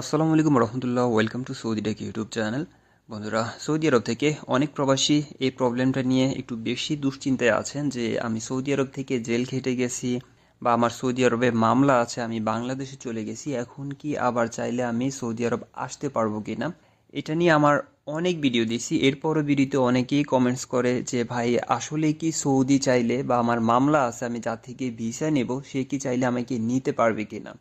আসসালামু আলাইকুম রহমতুল্লাহ welcome to Saudi tech YouTube channel বন্ধুরা, সৌদি আরব থেকে অনেক প্রবাসী এই প্রবলেমটা নিয়ে একটু বেশি দুশ্চিন্তায় আছেন যে, আমি সৌদি আরব থেকে জেল খেটে গেছি বা আমার সৌদি আরবে মামলা আছে, আমি বাংলাদেশে চলে গেছি, এখন কি আবার চাইলে আমি সৌদি আরব আসতে পারব কি না এটা নিয়ে আমার অনেক ভিডিও দিছি এরপরও ভিডিওতে অনেকেই কমেন্টস করে যে, ভাই, আসলে কি সৌদি চাইলে বা আমার মামলা আছে, আমি যা থেকে ভিসা নেব, সে কি চাইলে আমাকে নিতে পারবে কি না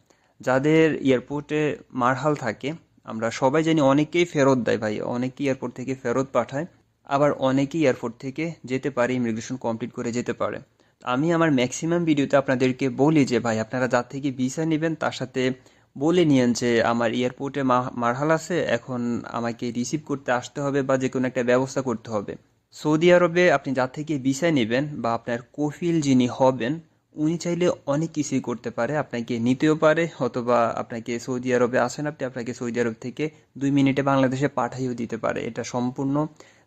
যাদের এয়ারপোর্টে মারহাল থাকে, আমরা সবাই জানি অনেকেই ফেরত দেয় ভাই অনেকেই এয়ারপোর্ট থেকে ফেরত পাঠায়, আবার অনেকেই এয়ারপোর্ট থেকে যেতে পারে, ইমিগ্রেশন কমপ্লিট করে যেতে পারে। আমি আমার ম্যাক্সিমাম ভিডিওতে আপনাদেরকে বলি যে ভাই, আপনারা যার থেকে ভিসা নেবেন, তার সাথে বলে নিয়েন যে আমার এয়ারপোর্টে মারহাল আছে, এখন আমাকে রিসিভ করতে আসতে হবে বা যে কোনো একটা ব্যবস্থা করতে হবে। সৌদি আরবে আপনি যার থেকে ভিসা নেবেন বা আপনার কফিল যিনি হবেন উনি চাইলে অনেক কিছুই করতে পারে। আপনাকে নিতেও পারে, অথবা আপনাকে সৌদি আরবে আসেন আপনি, আপনাকে সৌদি আরব থেকে দুই মিনিটে বাংলাদেশে পাঠাইও দিতে পারে। এটা সম্পূর্ণ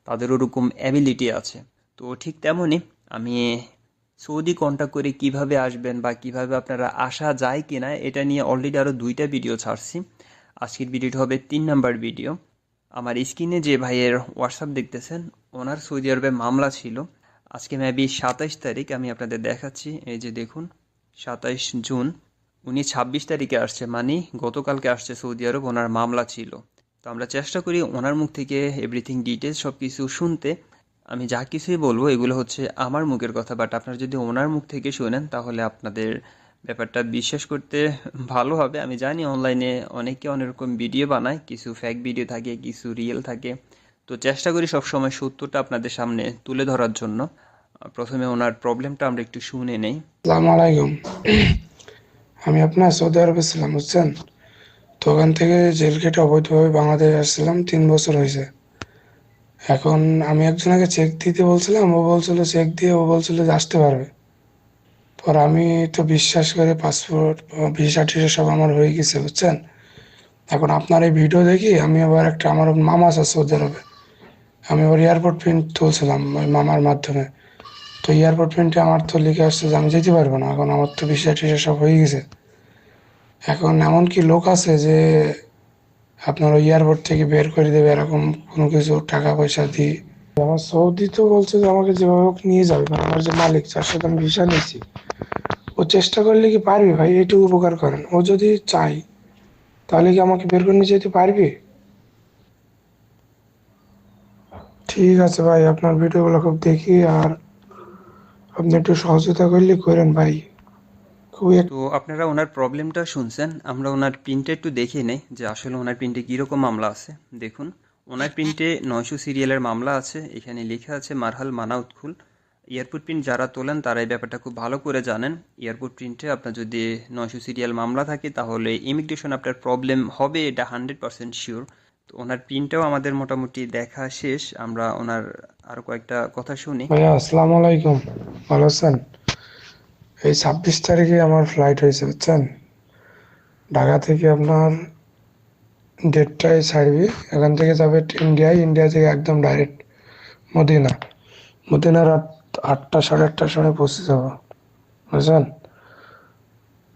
তাদের ওরকম অ্যাবিলিটি আছে। তো ঠিক তেমনই আমি সৌদি কন্ট্যাক্ট করে কীভাবে আসবেন বা কীভাবে আপনারা আসা যায় কি না এটা নিয়ে অলরেডি আরও দুইটা ভিডিও ছাড়ছি। আজকের ভিডিওটা হবে তিন নাম্বার ভিডিও আমার স্ক্রিনে যে ভাইয়ের হোয়াটসঅ্যাপ দেখতেছেন, ওনার সৌদি আরবে মামলা ছিল। আজকে মেবি সাতাইশ তারিখ, আমি আপনাদের দেখাচ্ছি। এই যে দেখুন, সাতাইশ জুন, উনি ছাব্বিশ তারিখে আসছে মানে গতকালকে আসছে সৌদি আরব, ওনার মামলা ছিল। তো আমরা চেষ্টা করি ওনার মুখ থেকে এভরিথিং ডিটেলস সব কিছু শুনতে। আমি যা কিছুই বলব, এগুলো হচ্ছে আমার মুখের কথা বাট আপনারা যদি ওনার মুখ থেকে শোনেন, তাহলে আপনাদের ব্যাপারটা বিশ্বাস করতে ভালো হবে। আমি জানি অনলাইনে অনেকে অনেক রকম ভিডিও বানায়, কিছু ফ্যাক ভিডিও থাকে, কিছু রিয়েল থাকে। তো চেষ্টা করি সবসময় সত্যটা আপনাদের সামনে তুলে ধরার জন্য। প্রথমে ওনার প্রবলেমটা আমরা একটু শুনে নেই। আসসালামু আলাইকুম। আমি আপনার সৌদি আরবে ছিলাম, বুঝছেন? তো ওখান থেকে জেল কেটে অবৈধভাবে বাংলাদেশ আসছিলাম, তিন বছর হয়েছে। এখন আমি একজনকে চেক দিতে বলছিলাম, ও বলছিল চেক দিয়ে ও বলছিল যে আসতে পারবে। পর আমি তো বিশ্বাস করে পাসপোর্ট ভিসা টিসা সব আমার হয়ে গেছে, বুঝছেন? এখন আপনার এই ভিডিও দেখি, আমি আবার একটা, আমার মামা আছে সৌদি আরবে। আমি ওর এয়ারপোর্ট প্রিন্ট তুলছিলাম, ওই মামার মাধ্যমে। তো এয়ারপোর্ট প্রিন্টে আমার তো লিখে আসছে যে আমি যেতে পারব না, এখন আমার তো ভিসা টিসা সব হয়ে গেছে। এখন এমন কি লোক আছে যে আপনার ওই এয়ারপোর্ট থেকে বের করে দেবে, এরকম কোনো কিছু টাকা পয়সা দিয়ে? আমার সৌদি তো বলছে যে আমাকে যেভাবে হোক নিয়ে যাবে মানে আমার যে মালিক যার সাথে আমি ভিসা নিয়েছি। ও চেষ্টা করলে কি পারবে ভাই? এইটুকু উপকার করেন। ও যদি চাই তাহলে কি আমাকে বের করে নিয়ে যেতে পারবে? ঠিক আছে ভাই, আপনার ভিডিওগুলো খুব দেখি আর আপনি একটু সহযোগিতা করলে করেন ভাই। খুবই তো আপনারা ওনার প্রবলেমটা শুনছেন, আমরা ওনার প্রিন্টে একটু দেখে নেই যে আসলে ওনার প্রিন্টে কীরকম মামলা আছে। দেখুন, ওনার প্রিন্টে নয়শো সিরিয়ালের মামলা আছে, এখানে লেখা আছে, মারহাল মানাউৎকুল এয়ারপোর্ট প্রিন্ট যারা তোলেন, তারা এই ব্যাপারটা খুব ভালো করে জানেন। এয়ারপোর্ট প্রিন্টে আপনার যদি নয়শো সিরিয়াল মামলা থাকে, তাহলে ইমিগ্রেশন আপনার প্রবলেম হবে, এটা হান্ড্রেড পার্সেন্ট শিওর তো ওনার প্রিন্টটাও আমাদের মোটামুটি দেখা শেষ। আমরা ওনার আরও কয়েকটা কথা শুনি। ভাইয়া আসসালামু আলাইকুম। ভালো আছেন? এই ছাব্বিশ তারিখে আমার ফ্লাইট হয়েছে বুঝছেন? ঢাকা থেকে আপনার দেড়টায় ছাড়বি। এখান থেকে যাবে ইন্ডিয়ায় ইন্ডিয়া থেকে একদম ডাইরেক্ট মদিনা। মদিনা রাত আটটা সাড়ে আটটার সময় পৌঁছে যাব। বুঝছেন?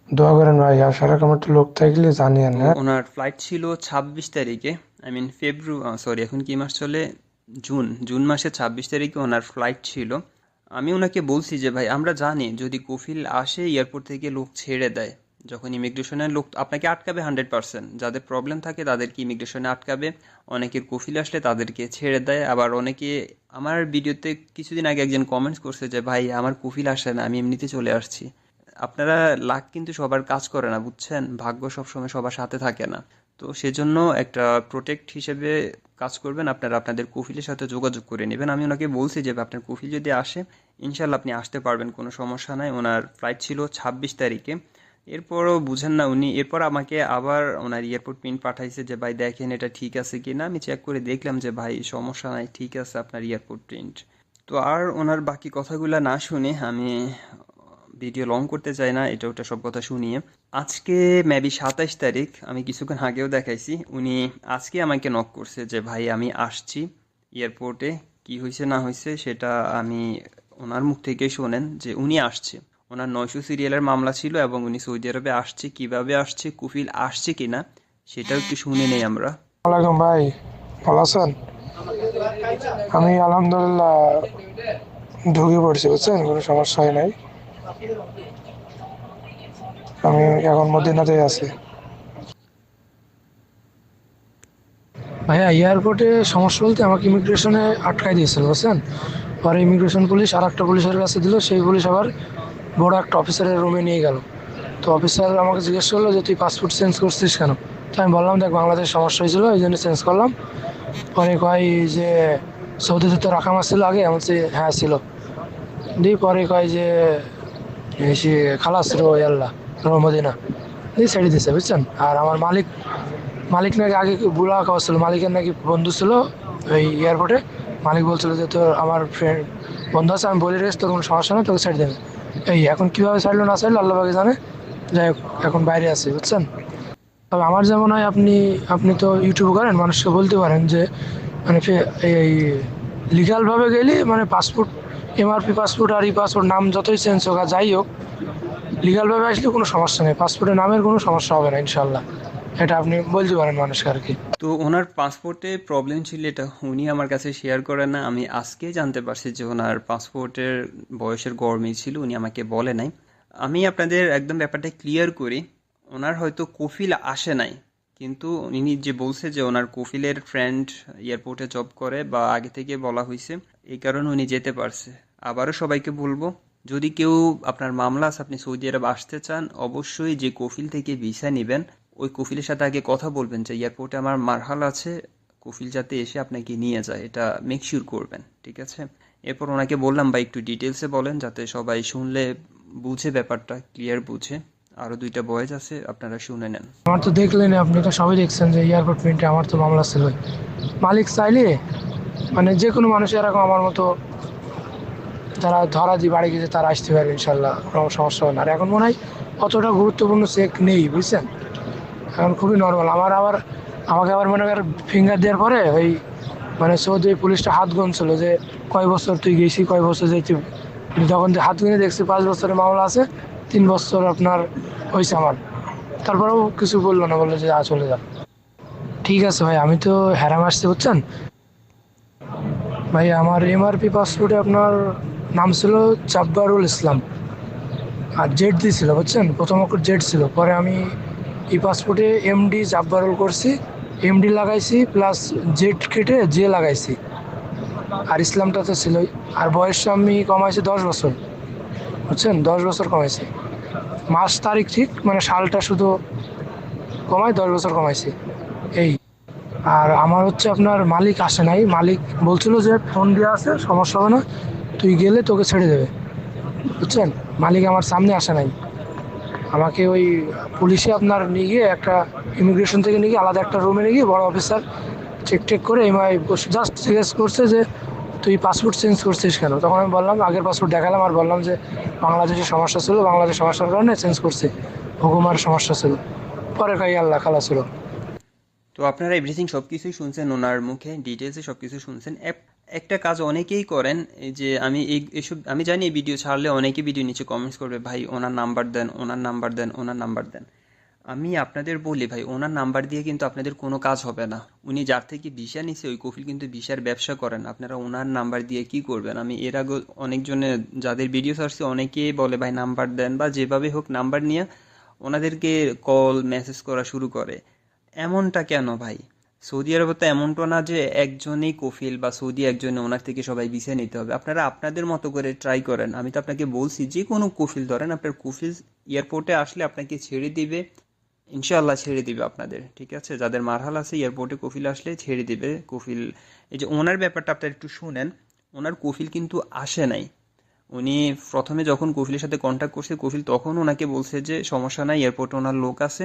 দোয়া করেন ভাই আসার আমার একটু লোক থাকলে জানিয়েন হ্যাঁ? ওনার ফ্লাইট ছিল ছাব্বিশ তারিখে। আই মিন ফেব্রু সরি এখন কি মাস চলে? জুন জুন মাসে ছাব্বিশ তারিখে ওনার ফ্লাইট ছিল। আমি ওনাকে বলছি যে, ভাই, আমরা জানি যদি কফিল আসে এয়ারপোর্ট থেকে লোক ছেড়ে দেয়, যখন ইমিগ্রেশনের লোক আপনাকে আটকাবে হান্ড্রেড পার্সেন্ট যাদের প্রবলেম থাকে, তাদেরকে ইমিগ্রেশনে আটকাবে। অনেকের কফিল আসলে তাদেরকে ছেড়ে দেয়। আবার অনেকে, আমার ভিডিওতে কিছুদিন আগে একজন কমেন্টস করছে যে, ভাই, আমার কফিল আসে না, আমি এমনিতে চলে আসছি। আপনারা লাক কিন্তু সবার কাজ করে না, বুঝছেন? ভাগ্য সবসময় সবার সাথে থাকে না। তো সেজন্য একটা প্রোটেক্ট হিসেবে কাজ করবেন। আপনারা আপনাদের কফিলের সাথে যোগাযোগ করে নেবেন। আমি ওনাকে বলছি যে, আপনার কফিল যদি আসে ইনশাল্লাহ আপনি আসতে পারবেন, কোনো সমস্যা নাই। ওনার ফ্লাইট ছিল ছাব্বিশ তারিখে। এরপরও বুঝেন না উনি, এরপর আমাকে আবার ওনার এয়ারপোর্ট পিন পাঠাইছে যে, ভাই, দেখেন এটা ঠিক আছে কি না আমি চেক করে দেখলাম যে, ভাই, সমস্যা নাই, ঠিক আছে আপনার এয়ারপোর্ট প্রিন্ট তো আর ওনার বাকি কথাগুলো না শুনে আমি ভিডিও লং করতে চাই না, এটা ওটা সব কথা শুনিয়ে। আজকে মেবি সাতাইশ তারিখ, আমি কিছুক্ষণ আগেও দেখাইছি, উনি আজকে আমাকে নক করছে যে, ভাই, আমি আসছি এয়ারপোর্টে কি হয়েছে না হয়েছে সেটা আমি ওনার মুখ থেকে শোনেন যে উনি আসছে। ওনার নয়শো সিরিয়ালের মামলা ছিল এবং উনি সৌদি আরবে আসছে, কীভাবে আসছে, কুফিল আসছে কিনা, সেটাও একটু শুনে নেই আমরা। ভাই, ভালো আছেন? আমি আলহামদুলিল্লাহ ঢুকে পড়ছি, বুঝছেন? কোনো সমস্যা হয় নাই। আমি এখন মদিনাতেই আছি। ভাইয়া এয়ারপোর্টে সমস্যা বলতে আমাকে ইমিগ্রেশনে আটকাই দিয়েছিল, বুঝছেন? পরে ইমিগ্রেশন পুলিশ আর একটা পুলিশের কাছে দিল, সেই পুলিশ আবার বড় একটা অফিসারের রুমে নিয়ে গেল। তো অফিসার আমাকে জিজ্ঞেস করল যে, তুই পাসপোর্ট চেঞ্জ করছিস কেন? তো আমি বললাম, দেখ, বাংলাদেশ সমস্যা হয়েছিল, এই জন্য চেঞ্জ করলাম। পরে কয় যে সৌদিতে তো রাখা মাছ ছিল আগে? আমি হ্যাঁ ছিল। দিয়ে পরে কয় যে সে খালাস রো আল্লাহ রো মদিনা দিয়ে ছেড়ে দিছে, বুঝছেন? আর আমার মালিক মালিক নাকি আগে বুলা খাওয়া ছিল মালিকের নাকি বন্ধু ছিল ওই এয়ারপোর্টে মালিক বলছিল যে, তোর আমার ফ্রেন্ড বন্ধু আছে, আমি বলে রেখেছি, তোর কোনো সমস্যা নেই, তোকে ছেড়ে দেবে। এই এখন কীভাবে ছাড়লো, না ছাড়লো আল্লাহবাকে জানে। যাই হোক, এখন বাইরে আছি, বুঝছেন? তবে আমার যেমন হয়, আপনি আপনি তো ইউটিউব করেন, মানুষকে বলতে পারেন যে মানে এই লিগালভাবে গেলে মানে পাসপোর্ট এমআরপি পাসপোর্ট আর ই পাসপোর্ট নাম যতই চেঞ্জ হোক আর যাই হোক লিগালভাবে আসলে কোনো সমস্যা নেই। পাসপোর্টের নামের কোনো সমস্যা হবে না ইনশাল্লাহ এটা আপনি বলতে পারেন মানুষকে আর কি। তো ওনার পাসপোর্টে প্রবলেম ছিল, এটা উনি আমার কাছে শেয়ার করেন না, আমি আজকে জানতে পারছি যে ওনার পাসপোর্টের বয়সের গরমই ছিল, উনি আমাকে বলে নাই। আমি আপনাদের একদম ব্যাপারটা ক্লিয়ার করি, ওনার হয়তো কফিল আসে নাই, কিন্তু উনি যে বলছে যে ওনার কফিলের ফ্রেন্ড এয়ারপোর্টে জব করে, বা আগে থেকে বলা হয়েছে এই কারণে উনি যেতে পারছে। আবারও সবাইকে বলব, যদি কেউ আপনার মামলা আছে, আপনি সৌদি আরব আসতে চান, অবশ্যই যে কফিল থেকে ভিসা নেবেন, ওই কফিলের সাথে আগে কথা বলবেন যে, এয়ারপোর্টে আমার মারহাল আছে, কফিল যাতে এসে আপনাকে নিয়ে যায়, এটা মেক শিওর করবেন। ঠিক আছে? এরপর ওনাকে বললাম বা একটু ডিটেলসে বলেন, যাতে সবাই শুনলে বুঝে ব্যাপারটা ক্লিয়ার বুঝে। আরও দুইটা বয়েজ আছে, আপনারা শুনে নেন। আমার তো দেখলেন আপনি তো সবাই দেখছেন যে, এয়ারপোর্ট প্রিন্টে আমার তো মামলা ছিল। মালিক চাইলে মানে যে কোনো মানুষ এরকম আমার মতো যারা ধরা দিয়ে বাড়ি গেছে, তারা আসতে পারে ইনশাল্লাহ, কোনো সমস্যা হবে না। আর এখন মনে হয় অতটা গুরুত্বপূর্ণ চেক নেই, বুঝছেন? এখন খুবই নর্মাল আমার আবার, আমাকে আবার মনে কর ফিঙ্গার দেওয়ার পরে ওই মানে সৌদি পুলিশটা হাত গুনছিল যে, কয় বছর তুই গেছি, কয় বছর যাইতে যখন যে হাত গুনে দেখছি, পাঁচ বছরের মামলা আছে, তিন বছর আপনার হয়েছে আমার। তারপরেও কিছু বলল না, বলল যে চলে যান ঠিক আছে ভাই, আমি তো হ্যারাম আসতে বুঝছেন? ভাই, আমার এমআরপি পাসপোর্টে আপনার নাম ছিল জাব্বারুল ইসলাম। আর জেড দিয়েছিল বুঝছেন? প্রথম অক্ষর জেড ছিল। পরে আমি এই পাসপোর্টে এমডি জাব্বারুল করছি এমডি লাগাইছি প্লাস জেড কেটে জে লাগাইছি। আর ইসলামটা তো ছিলই আর বয়স আমি কমাইছি দশ বছর। বুঝছেন? দশ বছর কমাইছি। মাস, তারিখ ঠিক মানে সালটা শুধু কমাই, দশ বছর কমাইছি। আর আমার হচ্ছে আপনার মালিক আসে নাই। মালিক বলছিল যে ফোন দিয়ে আছে সমস্যা হবে না। তুই গেলে তোকে ছেড়ে দেবে। বুঝছেন? মালিক আমার সামনে আসে নাই। আমাকে ওই পুলিশে আপনার নিয়ে গিয়ে একটা ইমিগ্রেশন থেকে নিয়ে গিয়ে আলাদা একটা রুমে নিয়ে গিয়ে বড় অফিসার চেক টেক করে এমআই জাস্ট জিজ্ঞেস করছে যে, তুই পাসপোর্ট চেঞ্জ করছিস কেন? তখন আমি বললাম, আগের পাসপোর্ট দেখালাম আর বললাম যে বাংলাদেশের সমস্যা ছিল, বাংলাদেশ সমস্যার কারণে চেঞ্জ করছে। হুকুমার সমস্যা ছিল। পরে কাই আল্লাহ খালা ছিল তো আপনারা এভরিথিং সব কিছুই শুনছেন, ওনার মুখে ডিটেলসে সব কিছু শুনছেন। এক- একটা কাজ অনেকেই করেন যে আমি এই, এসব, আমি জানি এই ভিডিও ছাড়লে অনেকে ভিডিও নিচে কমেন্টস করবে, ভাই, ওনার নাম্বার দেন, ওনার নাম্বার দেন, ওনার নাম্বার দেন। আমি আপনাদের বলি, ভাই, ওনার নাম্বার দিয়ে কিন্তু আপনাদের কোনো কাজ হবে না। উনি যার থেকে ভিসা নিছে, ওই কফিল কিন্তু ভিসার ব্যবসা করেন আপনারা ওনার নাম্বার দিয়ে কি করবেন? আমি এর আগে অনেকজনে, যাদের ভিডিও ছাড়ছি, অনেকেই বলে, ভাই নাম্বার দেন বা যেভাবে হোক নাম্বার নিয়ে ওনাদেরকে কল মেসেজ করা শুরু করে। এমনটা কেন ভাই? সৌদি আরবে তো এমনটা না যে একজনেই কফিল বা সৌদি একজনে ওনার থেকে সবাই ভিসা নিতে হবে। আপনারা আপনাদের মতো করে ট্রাই করেন। আমি তো আপনাকে বলছি, যে কোনো কফিল ধরেন, আপনার কফিল এয়ারপোর্টে আসলে আপনাকে ছেড়ে দিবে, ইনশাআল্লাহ ছেড়ে দিবে আপনাদের, ঠিক আছে? যাদের মারহাল আছে এয়ারপোর্টে কফিল আসলে ছেড়ে দিবে, কফিল, এই যে ওনার ব্যাপারটা আপনারা একটু শুনেন, ওনার কফিল কিন্তু আসে নাই। উনি প্রথমে যখন কফিলের সাথে কন্ট্যাক্ট করছে, কফিল তখন ওনাকে বলছে যে, সমস্যা নাই এয়ারপোর্টে ওনার লোক আছে।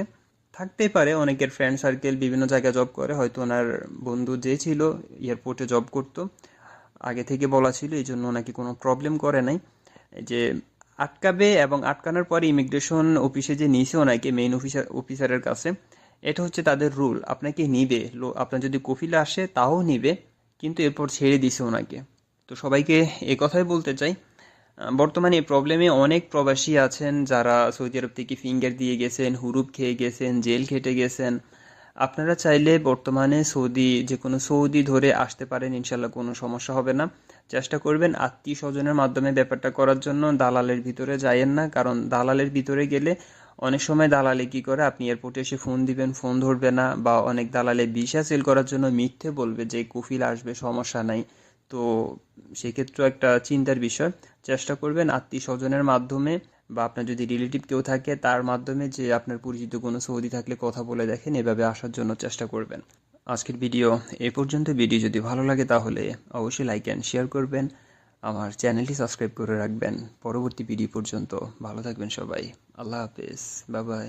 থাকতেই পারে। অনেকের ফ্রেন্ড সার্কেল বিভিন্ন জায়গায় জব করে। হয়তো ওনার বন্ধু যে ছিল এয়ারপোর্টে জব করতো। আগে থেকে বলা ছিল, এই জন্য ওনাকে কোনো প্রবলেম করে নাই। যে আটকাবে এবং আটকানোর পরে ইমিগ্রেশন অফিসে যে নিয়েছে ওনাকে মেইন অফিসার অফিসারের কাছে, এটা হচ্ছে তাদের রুল আপনাকে নিবে। আপনার যদি কফিলে আসে, তাও নিবে। কিন্তু এরপর ছেড়ে দিছে ওনাকে। তো সবাইকে এ কথাই বলতে চাই বর্তমানে এই প্রবলেমে অনেক প্রবাসী আছেন যারা সৌদি আরব থেকে ফিঙ্গার দিয়ে গেছেন, হুরুপ খেয়ে গেছেন, জেল খেটে গেছেন। আপনারা চাইলে বর্তমানে সৌদি, যে কোনো সৌদি ধরে আসতে পারেন ইনশাল্লাহ কোনো সমস্যা হবে না। চেষ্টা করবেন আত্মীয় স্বজনের মাধ্যমে ব্যাপারটা করার জন্য। দালালের ভিতরে যাইয়েন না, কারণ দালালের ভিতরে গেলে অনেক সময় দালালে কি করে, আপনি এয়ারপোর্টে এসে ফোন দিবেন ফোন ধরবে না, বা অনেক দালালে ভিসা সেল করার জন্য মিথ্যে বলবে যে কফিল আসবে, সমস্যা নাই। তো সেক্ষেত্রেও একটা চিন্তার বিষয়। চেষ্টা করবেন আত্মীয় স্বজনের মাধ্যমে বা আপনার যদি রিলেটিভ কেউ থাকে, তার মাধ্যমে যে আপনার পরিচিত কোনো সৌদি থাকলে কথা বলে দেখেন, এভাবে আসার জন্য চেষ্টা করবেন। আজকের ভিডিও এ পর্যন্ত। ভিডিও যদি ভালো লাগে তাহলে অবশ্যই লাইক অ্যান্ড শেয়ার করবেন। আমার চ্যানেলটি সাবস্ক্রাইব করে রাখবেন। পরবর্তী ভিডিও পর্যন্ত। ভালো থাকবেন সবাই। আল্লাহ হাফেজ। বাবাই বাই